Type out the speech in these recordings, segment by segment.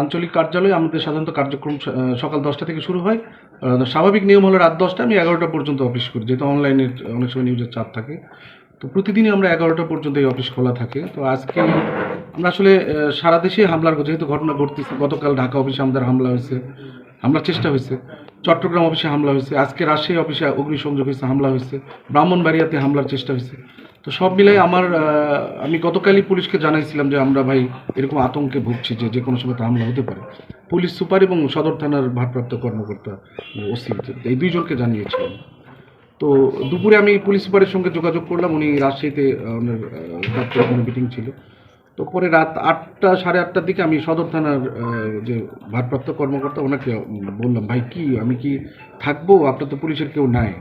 আঞ্চলিক কার্যালয়ে, আমাদের সাধারণত কার্যক্রম সকাল দশটা থেকে শুরু হয়। স্বাভাবিক নিয়ম হলো রাত দশটা, আমি এগারোটা পর্যন্ত অফিস করি, যেহেতু অনলাইনে অনেক সময় নিউজের চাপ থাকে। তো প্রতিদিনই আমরা এগারোটা পর্যন্ত এই অফিস খোলা থাকে। তো আজকে আমরা আসলে সারা দেশে হামলার যেহেতু ঘটনা ঘটতেছে, গতকাল ঢাকা অফিসে আমাদের হামলা হয়েছে, হামলার চেষ্টা হয়েছে, চট্টগ্রাম অফিসে হামলা হয়েছে, আজকে রাজশাহী অফিসে অগ্নিসংযোগ হয়েছে, হামলা হয়েছে, ব্রাহ্মণবাড়িয়াতে হামলার চেষ্টা হয়েছে। তো সব মিলাই আমার আমি গতকালই পুলিশকে জানাইছিলাম যে আমরা ভাই এরকম আতঙ্কে ভুগছি যে যে কোনো সময় তো হামলা হতে পারে। পুলিশ সুপার এবং সদর থানার ভারপ্রাপ্ত কর্মকর্তা ওসি, এই দুইজনকে জানিয়েছিলাম। তো দুপুরে আমি পুলিশ সুপারের সঙ্গে যোগাযোগ করলাম, উনি রাজশাহীতে ওনার মিটিং ছিল। তো পরে রাত আটটা, সাড়ে আটটার দিকে আমি সদর থানার যে ভারপ্রাপ্ত কর্মকর্তা, ওনাকে বললাম, ভাই, কি, আমি কি থাকব? আপনার তো পুলিশের কেউ নাই।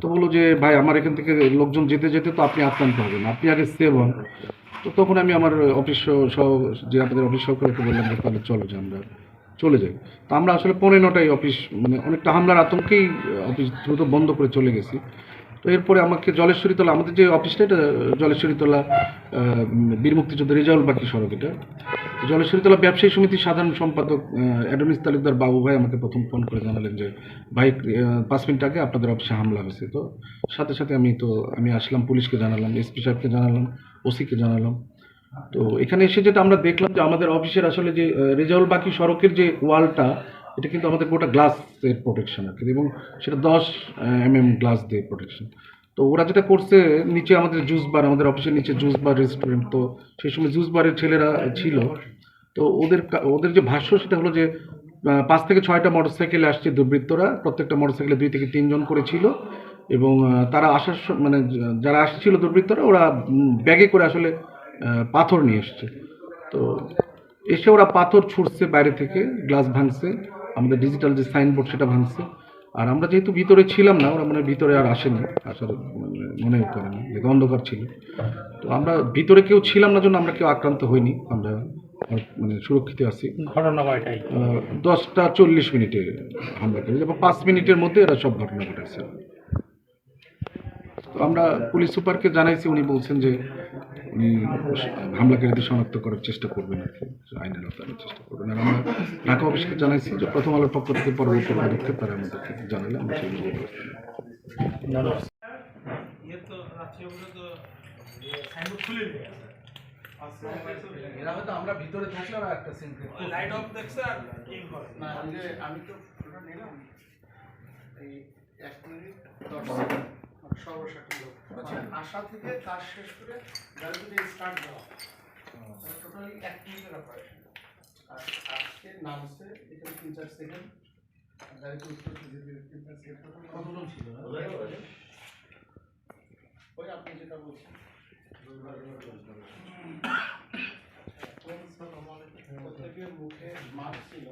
তো বলল যে, ভাই, আমার এখান থেকে লোকজন যেতে যেতে তো আপনি আক্রান্ত হবেন। আপনি আগে সেভ হন। তো তখন আমি আমার অফিস সহ- যে আপনাদের অফিস সহকারীকে বললাম যে, তাহলে চলো যে আমরা চলে যাই। তো আমরা আসলে পৌনে নটায় অফিস মানে অনেকটা হামলার আতঙ্কেই অফিস দ্রুত বন্ধ করে চলে গেছি। তো এরপরে আমাকে জলেশ্বরীতলা আমাদের যে অফিসটা, এটা জলেশ্বরীতলা বীর মুক্তিযোদ্ধা রেজাউল বাকি সড়ক এটা। জলেশ্বরীতলা ব্যবসায়ী সমিতির সাধারণ সম্পাদক অ্যাডমিস তালুকদার বাবু ভাই আমাকে প্রথম ফোন করে জানালেন যে, ভাই পাঁচ মিনিট আগে আপনাদের অফিসে হামলা হয়েছে। তো সাথে সাথে আমি তো, আমি আসলাম, পুলিশকে জানালাম, এসপি সাহেবকে জানালাম, ওসিকে জানালাম। তো এখানে এসে যেটা আমরা দেখলাম যে আমাদের অফিসের আসলে যে রেজাউল বাকি সড়কের যে ওয়ালটা এটা কিন্তু আমাদের গোটা গ্লাস এর প্রোটেকশন আর কি, এবং সেটা দশ এম এম গ্লাস দিয়ে প্রোটেকশন তো ওরা যেটা করছে, নিচে আমাদের জুস বার আমাদের অফিসের নিচে জুস বার রেস্টুরেন্ট তো সেই সময় জুস বারের ছেলেরা ছিল। তো ওদের ওদের যে ভাষ্য সেটা হলো যে পাঁচ থেকে ছয়টা মোটরসাইকেলে আসছে দুর্বৃত্তরা, প্রত্যেকটা মোটরসাইকেলে দুই থেকে তিনজন করে ছিল, এবং তারা আসার মানে যারা আসছিল দুর্বৃত্তরা, ওরা ব্যাগে করে আসলে পাথর নিয়ে এসছে। তো এসে ওরা পাথর ছুটছে বাইরে থেকে গ্লাস ভাঙছে। আমাদের ডিজিটাল যে সাইনবোর্ড সেটা ভাঙছে। আর আমরা যেহেতু ভিতরে ছিলাম না ওরা মানে ভিতরে আর আসেনি। আসার মানে মনে করেনি যেহেতু অন্ধকার ছিল। তো আমরা ভিতরে কেউ ছিলাম না জন্য আমরা কেউ আক্রান্ত হইনি। আমরা মানে সুরক্ষিত আছি। ঘটনা কয়টাই দশটা চল্লিশ মিনিটে হামলা করেছে এবং পাঁচ মিনিটের মধ্যে এরা সব ঘটনা ঘটেছে। তো আমরা পুলিশ সুপারকে জানাইছি উনি বলছেন যে উনি হামলাকারীদের শনাক্ত করার চেষ্টা করবেন আর কি আইনের আওতায় চেষ্টা করবেন। আর আমরা ঢাকা অফিসকে জানাইছি যে প্রথম আলোর পক্ষ থেকে পরবর্তী পদক্ষেপ তারা আমাদেরকে জানালে আমরা নেব। আমরা ভিতরে থাকলে একটা লাইট অফ দেখছে আর এই ঘরে না ওই যে আমি তো নিলাম এই এক মিনিট দশ সেকেন্ড সর্বশেষ লোক। আচ্ছা। আশা থেকে কাজ শেষ করে গাড়ি থেকে স্টার্ট দেওয়া টোটালি এক মিনিটের অপারেশন আর আজকে নামছে এখানে তিন চার সেকেন্ড গাড়িতে উঠতে তিন চার সেকেন্ড টোটাল কতজন ছিল? ওই আপনি যেটা বলছেন। প্রত্যেকের মুখে মাস্ক ছিল।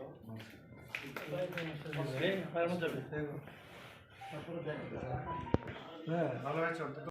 হ্যাঁ ভালো আছে?